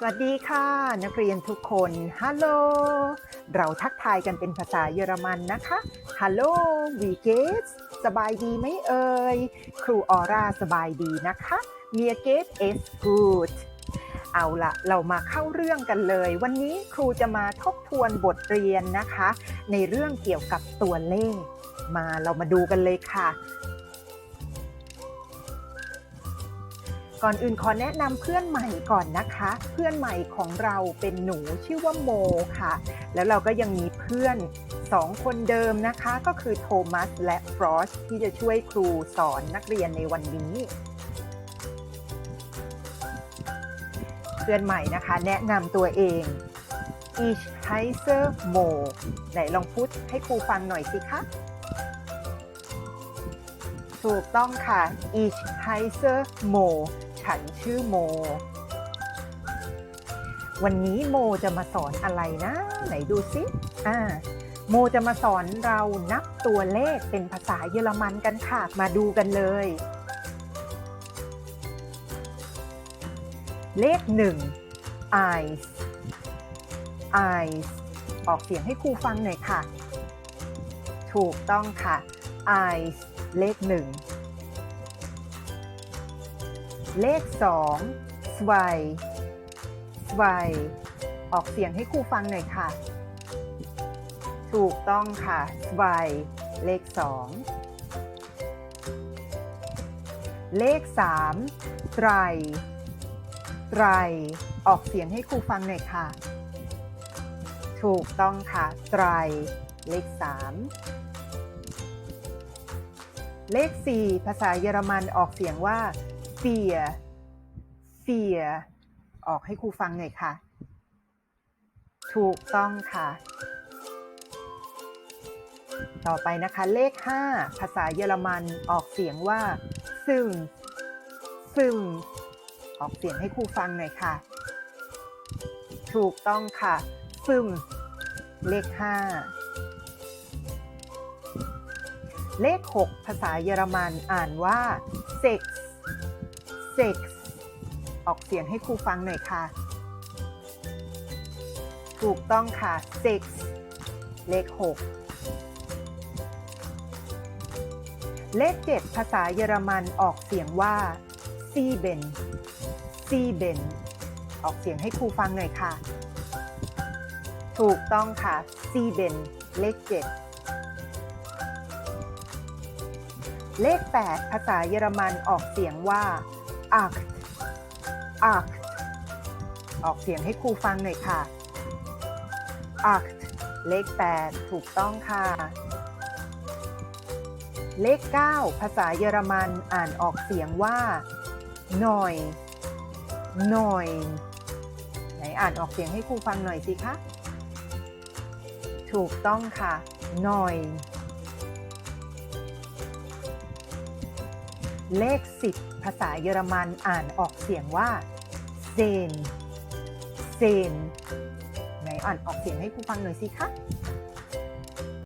สวัสดีค่ะ นักเรียนทุกคนฮัลโหลเราทักทายกันเป็นภาษาเยอรมันนะคะฮัลโหลวีเกสสบายดีไหมเอ่ยครูออร่าสบายดีนะคะเมียเกสเอสกูดเอาละเรามาเข้าเรื่องกันเลย วันนี้ครูจะมาทบทวนบทเรียนนะคะ ในเรื่องเกี่ยวกับตัวเลข มาเรามาดูกันเลยค่ะ ก่อนอื่นขอแนะนำเพื่อนใหม่ก่อนนะคะ เพื่อนใหม่ของเราเป็นหนูชื่อว่าโมค่ะ แล้วเราก็ยังมีเพื่อนสองคนเดิมนะคะ ก็คือโทมัสและฟรอสที่จะช่วยครูสอนนักเรียนในวันนี้ เพื่อนใหม่นะคะแนะนำตัวเอง Ich heiße Mo ไหนลองพูดให้ครูฟังหน่อยสิคะถูกต้องค่ะ Ich heiße Mo ฉันชื่อโม วันนี้โมจะมาสอนอะไรนะ ไหนดูสิอ่าโมจะมาสอนเรานับตัวเลขเป็นภาษาเยอรมันกันค่ะ มาดูกันเลย เลขหนึ่ง eyes eyes ออกเสียงให้ครูฟังหน่อยค่ะ ถูกต้องค่ะ eyes เลขหนึ่ง เลขสอง zwei zwei ออกเสียงให้ครูฟังหน่อยค่ะ ถูกต้องค่ะ zwei เลขสองเลขสาม drei drei ออกเสียงให้ครูฟังหน่อยค่ะ ถูกต้องค่ะ drei เลขสามเลข4ภาษาเยอรมันออกเสียงว่า fear fear ออกให้ครูฟังหน่อยค่ะ ถูกต้องค่ะ ต่อไปนะคะ เลข 5 ภาษาเยอรมันออกเสียงว่า ซึ่ง ซึ่ง ออกเสียงให้ครูฟังหน่อยค่ะ ถูกต้องค่ะ ซึ่ง เลข 5เลข 6 ภาษาเยอรมันอ่านว่า sex sex ออกเสียงให้ครูฟังหน่อยค่ะ ถูกต้องค่ะ sex เลข 6 เลข 7 ภาษาเยอรมันออกเสียงว่า sieben sieben ออกเสียงให้ครูฟังหน่อยค่ะ ถูกต้องค่ะ sieben เลข 7 เลข 8 ภาษาเยอรมันออกเสียงว่า acht acht ออกเสียงให้ครูฟังหน่อยค่ะ acht เลข 8 ถูกต้องค่ะ เลข 9 ภาษาเยอรมันอ่านออกเสียงว่า neun neun ไหนอ่านออกเสียงให้ครูฟังหน่อยสิคะ ถูกต้องค่ะ neun เลข 10 ภาษาเยอรมันอ่านออกเสียงว่าเซนเซนไหนอ่านออกเสียงให้ครูฟังหน่อยสิคะ